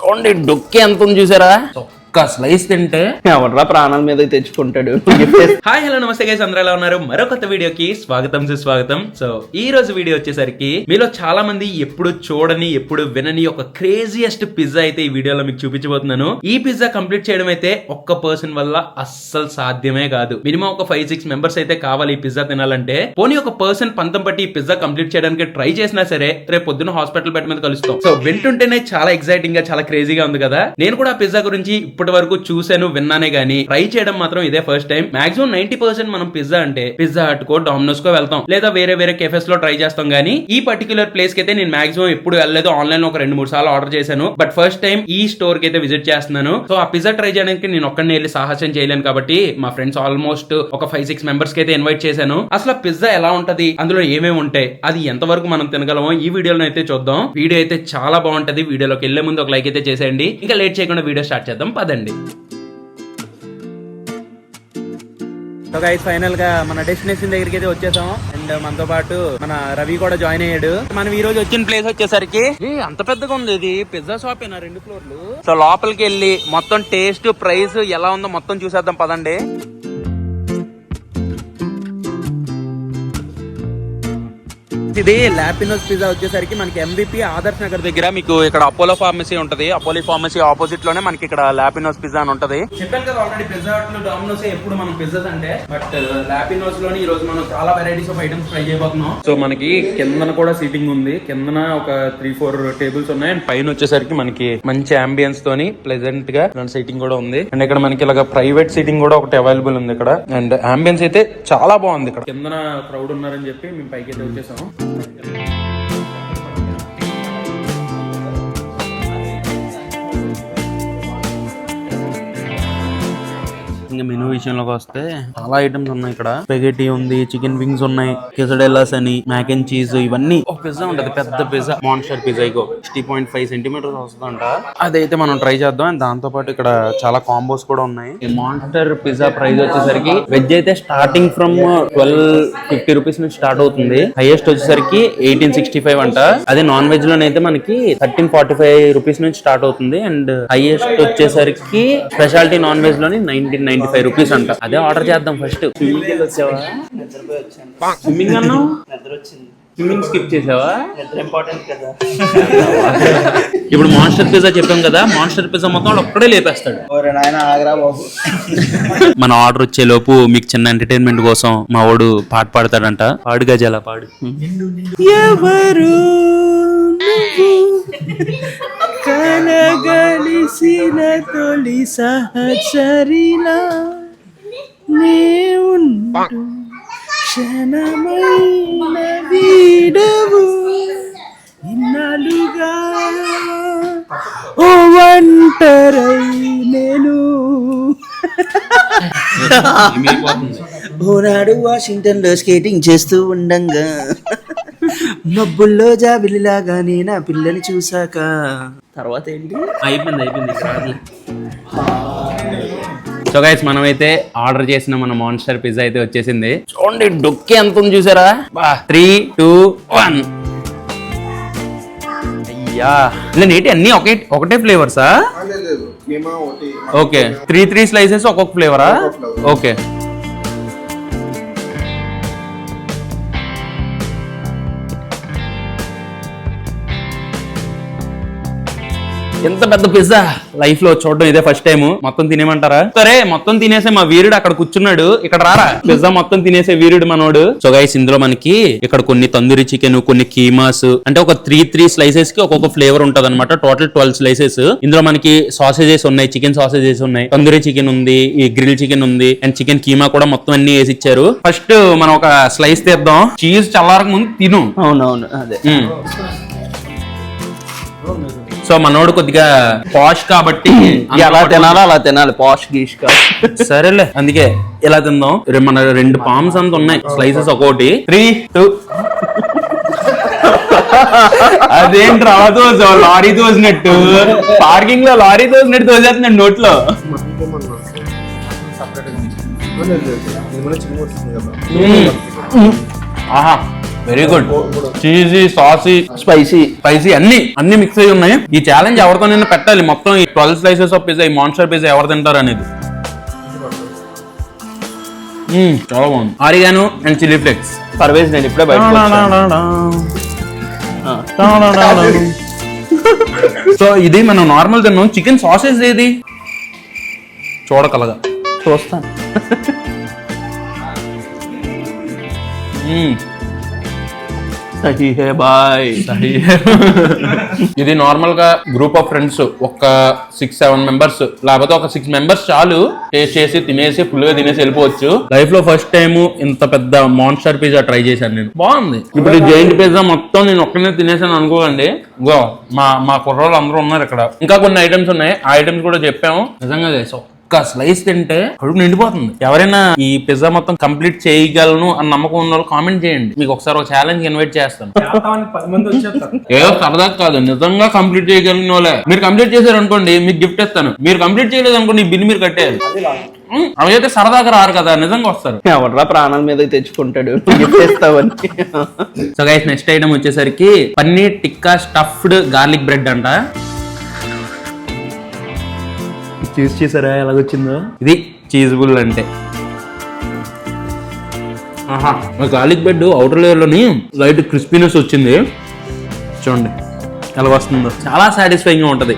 చూడండి డొక్కి ఎంత ఉంది చూసారా? ఒక్క స్లైస్ తింటే ఎవర్రా ప్రాణాల మీద తెచ్చుకుంటాడు? హాయ్ హలో నమస్తే గైస్ అందరూ ఎలా ఉన్నారు? మరో కొత్త వీడియోకి స్వాగతం సుస్వాగతం. సో ఈ రోజు వీడియో వచ్చేసరికి మీలో చాలా మంది ఎప్పుడు చూడని ఎప్పుడు వినని ఒక క్రేజియస్ట్ పిజ్జా అయితే ఈ వీడియోలో మీకు చూపించబోతున్నాను. ఈ పిజ్జా కంప్లీట్ చేయడం అయితే ఒక్క పర్సన్ వల్ల అస్సలు సాధ్యమే కాదు. మినిమం ఒక ఫైవ్ సిక్స్ మెంబర్స్ అయితే కావాలి ఈ పిజ్జా తినాలంటే. పోనీ ఒక పర్సన్ పంతం పట్టి ఈ పిజ్జా కంప్లీట్ చేయడానికి ట్రై చేసినా సరే రేపు పొద్దున హాస్పిటల్ బెడ్ మీద కలుస్తాం. సో వింటుంటేనే చాలా ఎక్సైటింగ్గా చాలా క్రేజీగా ఉంది కదా. నేను కూడా ఆ పిజ్జా గురించి ఇప్పటి వరకు చూశాను విన్నానే కానీ ట్రై చేయడం మాత్రం ఇదే first time maximum ninety percent మనం పిజ్జా అంటే పిజ్జా హట్ కో డామినోస్ కో వెళ్తాం. లేదా వేరే వేరే కెఫెస్లో ట్రై చేస్తాం కానీ ఈ పర్టికులర్ ప్లేస్కి అయితే నేను మాక్సిమం ఎప్పుడు వెళ్ళలేదు. ఆన్లైన్లో ఒక రెండు మూడు సార్లు ఆర్డర్ చేశాను. బట్ ఫస్ట్ టైం ఈ స్టోర్కి అయితే విజిట్ చేస్తున్నాను. సో ఆ పిజ్జా ట్రై చేయడానికి నేను ఒక్కడిని వెళ్ళి సాహసం చేయలేను కాబట్టి మా ఫ్రెండ్స్ ఆల్మోస్ట్ ఒక ఫైవ్ సిక్స్ మెంబర్స్కి అయితే ఇన్వైట్ చేశాను. అసలు పిజ్జా ఎలా ఉంటది? అందులో ఏమేమి ఉంటాయి? అది ఎంతవరకు మనం తినగలమో ఈ వీడియోలో అయితే చూద్దాం. వీడియో అయితే చాలా బాగుంటది. వీడియోలోకి వెళ్ళే ముందు ఒక లైక్ అయితే చేసేయండి. ఇంకా లేట్ చేయకుండా వీడియో స్టార్ట్ చేద్దాం. కాదండి. సో గైస్ ఫైనల్గా మన డెస్టినేషన్ దగ్గరికి అయితే వచ్చేసాం అండ్ మనతో పాటు మన రవి కూడా జాయిన్ అయ్యాడు. మనం ఈ రోజు వచ్చిన ప్లేస్ వచ్చేసరికి అంత పెద్దగా ఉంది ఇది. పిజ్జా షాప్ ఏనా? రెండు ఫ్లోర్లు సో లోపలికి వెళ్ళి మొత్తం టేస్ట్ ప్రైస్ ఎలా ఉందో మొత్తం చూసేద్దాం పదండి. ఇది లాపినోస్ పిజ్జా వచ్చేసరికి మనకి ఎంవిపి ఆదర్శ్ నగర్ దగ్గర మీకు ఇక్కడ అపోలో ఫార్మసీ ఉంటది. అపోలో ఫార్మసీ ఆపోజిట్లోనే మనకి ఇక్కడ లాపినోస్ పిజ్జా అని ఉంటది. చెప్పాను కదా ఆల్రెడీ పిజ్జా లో డామినోస్ ఎప్పుడు మనం పిజ్జాస్ అంటే బట్ లాపినోస్లోని ఈ రోజు మనం చాలా వెరైటీస్ ఆఫ్ ఐటమ్స్ ట్రై చేయబోతున్నాం. సో మనకి కిందన కూడా సీటింగ్ ఉంది. కిందన ఒక త్రీ ఫోర్ టేబుల్స్ ఉన్నాయి. అండ్ పైన వచ్చేసరికి మనకి మంచి అంబియన్స్ తోని ప్లెజెంట్గా సీటింగ్ కూడా ఉంది. అండ్ ఇక్కడ మనకి ఇలాగ ప్రైవేట్ సీటింగ్ కూడా ఒకటి అవైలబుల్ ఉంది ఇక్కడ. అండ్ అంబియన్స్ అయితే చాలా బాగుంది ఇక్కడ. కిందన క్రౌడ్ ఉన్నారని చెప్పి మేము పైకి అయితే వచ్చేసాము. Yeah. ఇంకా మెనూ విషయంలోకి వస్తే చాలా ఐటమ్స్ ఉన్నాయి ఇక్కడ. స్పెగెటీ ఉంది చికెన్ వింగ్స్ ఉన్నాయి కెసడెల్లాస్ అని మ్యాక్ అండ్ చీజ్ ఇవన్నీ. ఒక పిజ్జా ఉంటది పెద్ద పిజ్జా మాన్స్టర్ పిజ్జా ఇగో సిక్స్టీ పాయింట్ ఫైవ్ సెంటీమీటర్స్ వస్తుందంట. అదైతే మనం ట్రై చేద్దాం. అండ్ దాంతో పాటు ఇక్కడ చాలా కాంబోస్ కూడా ఉన్నాయి. మాన్స్టర్ పిజ్జా ప్రైస్ వచ్చేసరికి వెజ్ అయితే starting from twelve fifty rupees నుంచి స్టార్ట్ అవుతుంది. హైయెస్ట్ వచ్చేసరికి ఎయిటీన్ సిక్స్టీ ఫైవ్ అంట. అదే నాన్ వెజ్ లోనైతే మనకి థర్టీన్ ఫార్టీ ఫైవ్ రూపీస్ నుంచి స్టార్ట్ అవుతుంది. అండ్ హైయెస్ట్ వచ్చేసరికి స్పెషాలిటీ నాన్ వెజ్లోని నైన్టీన్ నైన్టీ ఫైవ్ రూపీస్ అంట. అదే ఆర్డర్ చేద్దాం ఫస్ట్ స్విమ్మింగ్ వచ్చావా స్విమ్మింగ్ అన్నావు? స్విమ్మింగ్ స్కిప్ చేసావా? ఇంపార్టెంట్ కదా. ఇప్పుడు మాన్స్టర్ పిజ్జా చెప్పాం కదా మాన్స్టర్ పిజ్జా మొత్తం వాడు ఒక్కడే లేపేస్తాడు. ఓరే నాయన ఆగరా బాబు. మన ఆర్డర్ వచ్చే లోపు మీకు చిన్న ఎంటర్టైన్మెంట్ కోసం మా వాడు పాట పాడతాడంట. పాడు గజాల పాడు. ఎవరు కనగలిసిన తొలి సహచరిలా నేవుంటూ క్షణమైన వీడవు. ఇన్నాళ్ళుగా ఓ ఒంటరై నేను. ఓనాడు వాషింగ్టన్లో స్కేటింగ్ చేస్తూ ఉండంగా. మబ్బుల్లో జాబిలిలాగా నేను ఆ పిల్లని చూసాక తర్వాత ఏంటి అయిపోయింది అయిపోయింది రాదులే. సో గైస్ మనమైతే ఆర్డర్ చేసిన మన మాన్స్టర్ పిజ్జా అయితే వచ్చేసింది. చూడండి డొక్కి ఎంత ఉంది చూసారా? త్రీ టూ వన్ అయ్యా. నేటి అన్ని ఒకే ఒకటే ఫ్లేవర్సా ఓకే త్రీ త్రీ స్లైసెస్ ఒక్కొక్క ఫ్లేవరా ఓకే ఎంత పెద్ద పిజ్జా లైఫ్లో చూడడం ఇదే ఫస్ట్ టైం మొత్తం తినేమంటారా సరే మొత్తం తినేసే మా వీరుడు అక్కడ కూర్చున్నాడు. ఇక్కడ రారా? పిజ్జా మొత్తం తినేసే వీరుడు మనోడు. సో గైస్ ఇందులో మనకి ఇక్కడ కొన్ని తందూరి చికెన్ కొన్ని కీమాస్. అంటే ఒక త్రీ త్రీ స్లైసెస్కి ఒక్కొక్క ఫ్లేవర్ ఉంటది అనమాట టోటల్ ట్వెల్వ్ స్లైసెస్ ఇందులో మనకి సాసేజెస్ ఉన్నాయి చికెన్ సాసేజెస్ ఉన్నాయి. తందూరి చికెన్ ఉంది ఈ గ్రిల్ చికెన్ ఉంది అండ్ చికెన్ కీమా కూడా మొత్తం అన్ని వేసి ఇచ్చారు. ఫస్ట్ మనం ఒక స్లైస్ తీద్దాం. చీజ్ చల్లారక ముందు తిను. అవునవును అదే. సో మనోడు కొద్దిగా పాష్ కాబట్టి ఎలా తినాలో అలా తినాలి. పాష్ గీష్ సరేలే. అందుకే ఇలా తిందాం. మన రెండు పామ్స్ అంత ఉన్నాయి. స్లైసెస్ ఒక్కోటి. Three two. అదేం రాదు లారీ తోసినట్టు పార్కింగ్లో లారీ తోసినట్టు తోసేస్తున్నాడు నోట్లో. ఆహా. Very good cheesy saucy spicy spicy అన్ని అన్ని మిక్స్ అయి ఉన్నాయి. ఈ ఛాలెంజ్ ఎవరితో నిన్న పెట్టాలి. మొత్తం ఈ ట్వెల్వ్ స్లైసెస్ ఆఫ్ పిజ్జా ఈ మాన్స్టర్ పిజ్జా ఎవరు తింటారు అనేది. చాలా బాగుంది. Oregano and chilli flakes Parvez నేను ఇప్పుడే వచ్చాను. సో ఇది మనం నార్మల్ తిన్నాం. చికెన్ సాసెస్ ఏది చూడకలగా. చూస్తాను. సహీ హే బాయ్. ఇది నార్మల్గా గ్రూప్ ఆఫ్ ఫ్రెండ్స్ ఒక సిక్స్ సెవెన్ మెంబర్స్ లేకపోతే ఒక సిక్స్ మెంబర్స్ చాలు. టేస్ట్ చేసి తినేసి ఫుల్గా తినేసి వెళ్ళిపోవచ్చు. లైఫ్లో ఫస్ట్ టైం ఇంత పెద్ద మాన్స్టర్ పిజ్జా ట్రై చేశాను నేను. బాగుంది. ఇప్పుడు జైంట్ పిజ్జా మొత్తం నేను ఒక్కనే తినేసాను అనుకోకండి. గో మా మా కుర్రోళ్ళు అందరూ ఉన్నారు ఇక్కడ. ఇంకా కొన్ని ఐటమ్స్ ఉన్నాయి. ఆ ఐటమ్స్ కూడా చెప్పాము. నిజంగా చేసాం ఒక్క స్లైస్ తింటే కడుపు నిండిపోతుంది. ఎవరైనా ఈ పిజ్జా మొత్తం కంప్లీట్ చేయగలను అని నమ్మకం ఉన్న వాళ్ళు కామెంట్ చేయండి. మీకు ఒకసారి ఒక ఛాలెంజ్ ఇన్వైట్ చేస్తాను. ఏదో సరదా కాదు నిజంగా కంప్లీట్ చేయగలిగిన వాళ్ళే. మీరు కంప్లీట్ చేశారు అనుకోండి మీకు గిఫ్ట్ ఇస్తాను. మీరు కంప్లీట్ చేయలేదు అనుకోండి బిల్ మీరు కట్టేయాలి. అవైతే సరదాగా రారు కదా నిజంగా వస్తారు. ఎవర్రా ప్రాణాల మీద తెచ్చుకుంటాడు? సో గైస్ నెక్స్ట్ ఐటమ్ వచ్చేసరికి paneer tikka stuffed garlic bread అంట. చూసి చూసారా ఎలాగొచ్చిందో? ఇది చీజ్ బుల్ అంటే. ఆహా. గార్లిక్ బ్రెడ్ అవుటర్ లేయర్లోని లైట్ క్రిస్పీనెస్ వచ్చింది. చూడండి ఎలా వస్తుందో. చాలా సాటిస్ఫైయింగ్గా ఉంటది.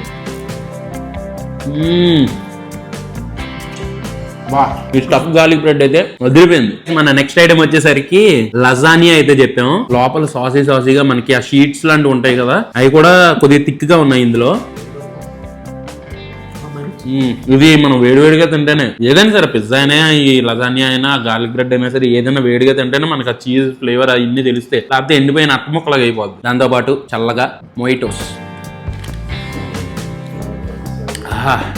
ఈ స్టఫ్ గార్లిక్ బ్రెడ్ అయితే వదిలిపోయింది మన నెక్స్ట్ ఐటమ్ వచ్చేసరికి లజానియా అయితే చెప్పాము లోపల సాసీ సాసీగా మనకి ఆ షీట్స్ లాంటివి ఉంటాయి కదా అవి కూడా కొద్దిగా థిక్గా ఉన్నాయి ఇందులో. ఇది మనం వేడివేడిగా తింటేనే ఏదైనా సరే పిజ్జా అయినా ఈ లజానియా అయినా గార్లిక్ బ్రెడ్ అయినా సరే ఏదైనా వేడిగా తింటేనే మనకు ఆ చీజ్ ఫ్లేవర్ అన్ని తెలిస్తాయి లేకపోతే ఎండిపోయిన అట్ట ముక్కలాగా అయిపోద్ది. దాంతో పాటు చల్లగా మొయిటోస్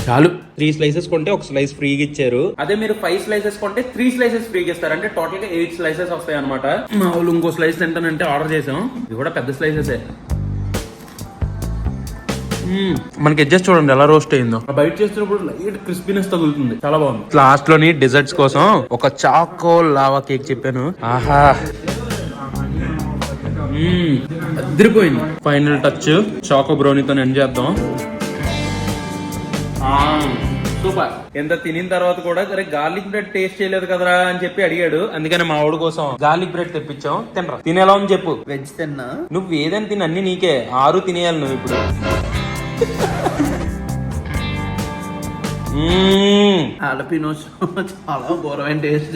చాలు. త్రీ స్లైసెస్ కొంటే ఒక స్లైస్ ఫ్రీగా ఇచ్చారు. అదే మీరు ఫైవ్ స్లైసెస్ కొంటే త్రీ స్లైసెస్ ఫ్రీగా ఇస్తారు. అంటే టోటల్గా ఎయిట్ స్లైసెస్ వస్తాయి అనమాట మా వాళ్ళు ఇంకో స్లైస్ తింటానంటే ఆర్డర్ చేసాం ఇది కూడా పెద్ద స్లైసెసే. మనకి అడ్జస్ట్ చూడండి ఎలా రోస్ట్ అయిందో. బయట చేస్తున్నప్పుడు లైట్ క్రిస్పీనెస్ తగులుతుంది. చాలా బాగుంది. లాస్ట్లోని డిజర్ట్స్ కోసం ఒక చాకో లావా కేక్ చెప్పాను. ఆహా. మ్మ్. అదిరిపోయింది. ఫైనల్ టచ్ చాకో బ్రౌనీతో ఎండ్ చేద్దాం. సూపర్ ఎంత తినిన తర్వాత కూడా సరే గార్లిక్ బ్రెడ్ టేస్ట్ చేయలేదు కదరా అని చెప్పి అడిగాడు. అందుకని మా వాడు కోసం గార్లిక్ బ్రెడ్ తెప్పించాం. తినరా. తినేలా ఉంది చెప్పు. వెజ్ తిన్నా. నువ్వు ఏదైనా తిని అన్ని నీకే. ఆరు తినేయాలి నువ్వు ఇప్పుడు. ఆలపినోస్ చాలా ఘోరమైన టేస్ట్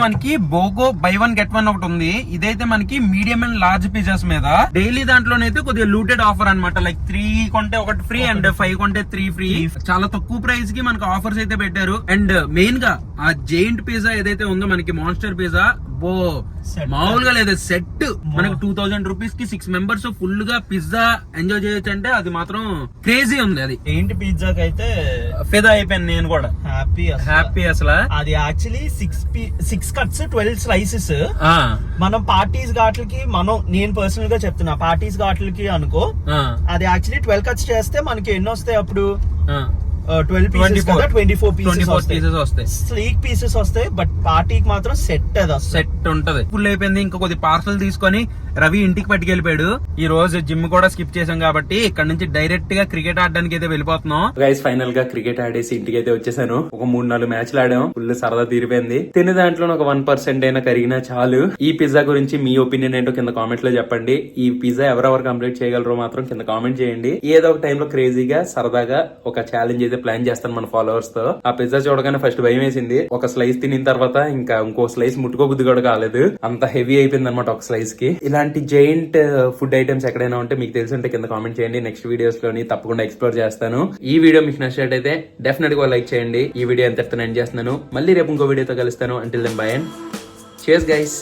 మనకి BOGO buy one get one ఒకటి ఉంది. ఇదైతే మనకి మీడియం అండ్ లార్జ్ పిజ్జాస్ మీద. డైలీ దాంట్లోనైతే కొద్దిగా లూటెడ్ ఆఫర్ అన్నమాట. లైక్ త్రీ కొంటే ఒకటి ఫ్రీ అండ్ ఫైవ్ కొంటే త్రీ ఫ్రీ చాలా తక్కువ ప్రైస్కి మనకి ఆఫర్స్ అయితే పెట్టారు. అండ్ మెయిన్గా ఆ జైంట్ పిజ్జా ఏదైతే ఉందో మనకి మాన్స్టర్ పిజ్జా బో మామూలుగా లేదు సెట్ మనకి టూ థౌసండ్ రూపీస్కి సిక్స్ మెంబర్స్ ఫుల్గా పిజ్జా ఎంజాయ్ చేయొచ్చు అంటే అది మాత్రం క్రేజీ ఉంది అది. ఏంటి పిజ్జాకి అయితే ఫిదా అయిపోయాను నేను కూడా. హ్యాపీ హ్యాపీ అసలు? అది actually six six cuts twelve slices మనం పార్టీస్ ఘాట్లకి మనం నేను పర్సనల్గా చెప్తున్నా పార్టీస్ ఘాట్లకి అనుకో అది యాక్చువల్లీ ట్వెల్వ్ కట్స్ చేస్తే మనకి ఎన్ని వస్తాయి అప్పుడు. Twelve pieces 24. కదా ట్వంటీ ఫోర్ 24 పీసెస్ వస్తాయి. స్లీక్ పీసెస్ వస్తాయి బట్ పార్టీకి మాత్రం సెట్ అది సెట్ ఉంటది. ఫుల్ అయిపోయింది ఇంకా కొద్ది పార్సల్ తీసుకొని రవి ఇంటికి పట్టుకెళ్ళిపోయాడు. ఈ రోజు జిమ్ కూడా స్కిప్ చేసాం కాబట్టి ఇక్కడ నుంచి డైరెక్ట్గా క్రికెట్ ఆడడానికి అయితే వెళ్ళిపోతున్నాం. గైస్ ఫైనల్గా క్రికెట్ ఆడేసి ఇంటికి అయితే వచ్చేసాను. ఒక మూడు నాలుగు మ్యాచ్లు ఆడాం. ఫుల్ సరదా తీరిపోయింది. తినే దాంట్లో ఒక వన్ పర్సెంట్ అయినా కరిగినా చాలు. ఈ పిజ్జా గురించి మీ ఒపీనియన్ ఏంటో కింద కామెంట్లో చెప్పండి. ఈ పిజ్జా ఎవరెవరు కంప్లీట్ చేయగలరో మాత్రం కింద కామెంట్ చేయండి. ఏదో ఒక టైంలో క్రేజీగా సరదాగా ఒక ఛాలెంజ్ అయితే ప్లాన్ చేస్తాను మన ఫాలోవర్స్తో. ఆ పిజ్జా చూడగానే ఫస్ట్ భయం వేసింది. ఒక స్లైస్ తినిన తర్వాత ఇంకా ఇంకో స్లైస్ ముట్టుకోబుద్ధి కూడా కాలేదు. అంత హెవీ అయిపోయింది అనమాట ఒక స్లైస్కి. ఇలాంటి జైంట్ ఫుడ్ ఐటమ్స్ ఎక్కడైనా ఉంటే మీకు తెలిసి ఉంటే కింద కామెంట్ చేయండి. నెక్స్ట్ వీడియోస్లోని తప్పకుండా ఎక్స్ప్లోర్ చేస్తాను. ఈ వీడియో మీకు నచ్చినట్టయితే డెఫినెట్గా లైక్ చేయండి. ఈ వీడియో ఎంత ఎండ్ చేస్తున్నాను. మళ్ళీ రేపు ఇంకో వీడియోతో కలుస్తాను. అంటిల్ దెన్ బై అండ్ చేస్ గైస్